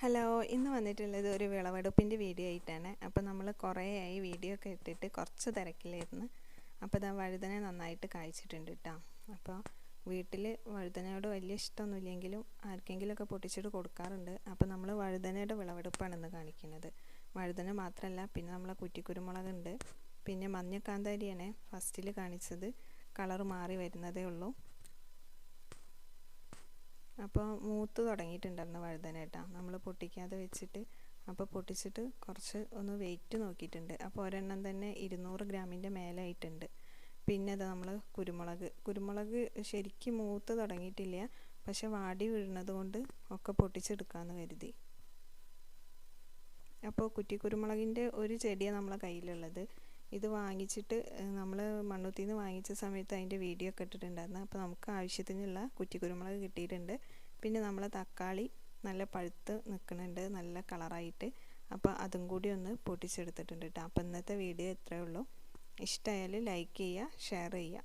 Hello ഇന്ന് വന്നിട്ടുള്ളത് ഒരു വിളവെടുപ്പിന്റെ വീഡിയോ ആയിട്ടാണ്. അപ്പോൾ നമ്മൾ കുറേ ആയി വീഡിയോ ഒക്കെ ഇട്ടിട്ട് കുറച്ച് തിരക്കിലായിരുന്നു. അപ്പോൾ ഇതാ വഴുതന നന്നായിട്ട് കായ്ച്ചിട്ടുണ്ട് കേട്ടോ അപ്പോൾ വീട്ടിൽ വഴുതനയോട് വലിയ ഇഷ്ടമൊന്നുമില്ലെങ്കിലും ആർക്കെങ്കിലുമൊക്കെ പൊട്ടിച്ചിട്ട് കൊടുക്കാറുണ്ട്. അപ്പോൾ നമ്മൾ വഴുതനയുടെ വിളവെടുപ്പാണ് ഇന്ന് കാണിക്കുന്നത്. വഴുതന മാത്രമല്ല പിന്നെ നമ്മളെ കുറ്റിക്കുരുമുളകുണ്ട്. പിന്നെ മഞ്ഞക്കാന്താരിയാണ് ഫസ്റ്റിൽ കാണിച്ചത്. കളർ മാറി വരുന്നതേ ഉള്ളൂ. അപ്പോൾ മൂത്ത് തുടങ്ങിയിട്ടുണ്ടായിരുന്നു വഴുതനേട്ട. നമ്മൾ പൊട്ടിക്കാതെ വെച്ചിട്ട് അപ്പോൾ പൊട്ടിച്ചിട്ട് കുറച്ച് ഒന്ന് വെയിറ്റ് നോക്കിയിട്ടുണ്ട്. അപ്പോൾ ഒരെണ്ണം തന്നെ ഇരുന്നൂറ് ഗ്രാമിന്റെ മേലായിട്ടുണ്ട്. പിന്നെ അത് നമ്മൾ കുരുമുളക്. കുരുമുളക് ശരിക്കും മൂത്ത് തുടങ്ങിയിട്ടില്ല. പക്ഷെ വാടി വീഴുന്നത് കൊണ്ട് ഒക്കെ പൊട്ടിച്ചെടുക്കാമെന്ന് കരുതി. അപ്പോൾ കുറ്റി കുരുമുളകിന്റെ ഒരു ചെടിയാണ് നമ്മളെ കയ്യിലുള്ളത്. ഇത് വാങ്ങിച്ചിട്ട് നമ്മൾ മണ്ണുത്തിൽ നിന്ന് വാങ്ങിച്ച സമയത്ത് അതിന്റെ വീഡിയോ ഒക്കെ ഇട്ടിട്ടുണ്ടായിരുന്നു. അപ്പോൾ നമുക്ക് ആവശ്യത്തിനുള്ള കുറ്റിക്കുരുമുളക് കിട്ടിയിട്ടുണ്ട്. പിന്നെ നമ്മൾ തക്കാളി നല്ല പഴുത്ത് നിൽക്കുന്നുണ്ട് നല്ല കളറായിട്ട്. അപ്പോൾ അതും കൂടി ഒന്ന് പൊട്ടിച്ചെടുത്തിട്ടുണ്ട് കേട്ടോ അപ്പോൾ ഇന്നത്തെ വീഡിയോ ഇത്രയേ ഉള്ളൂ. ഇഷ്ടമായാൽ ലൈക്ക് ചെയ്യുക ഷെയർ ചെയ്യുക.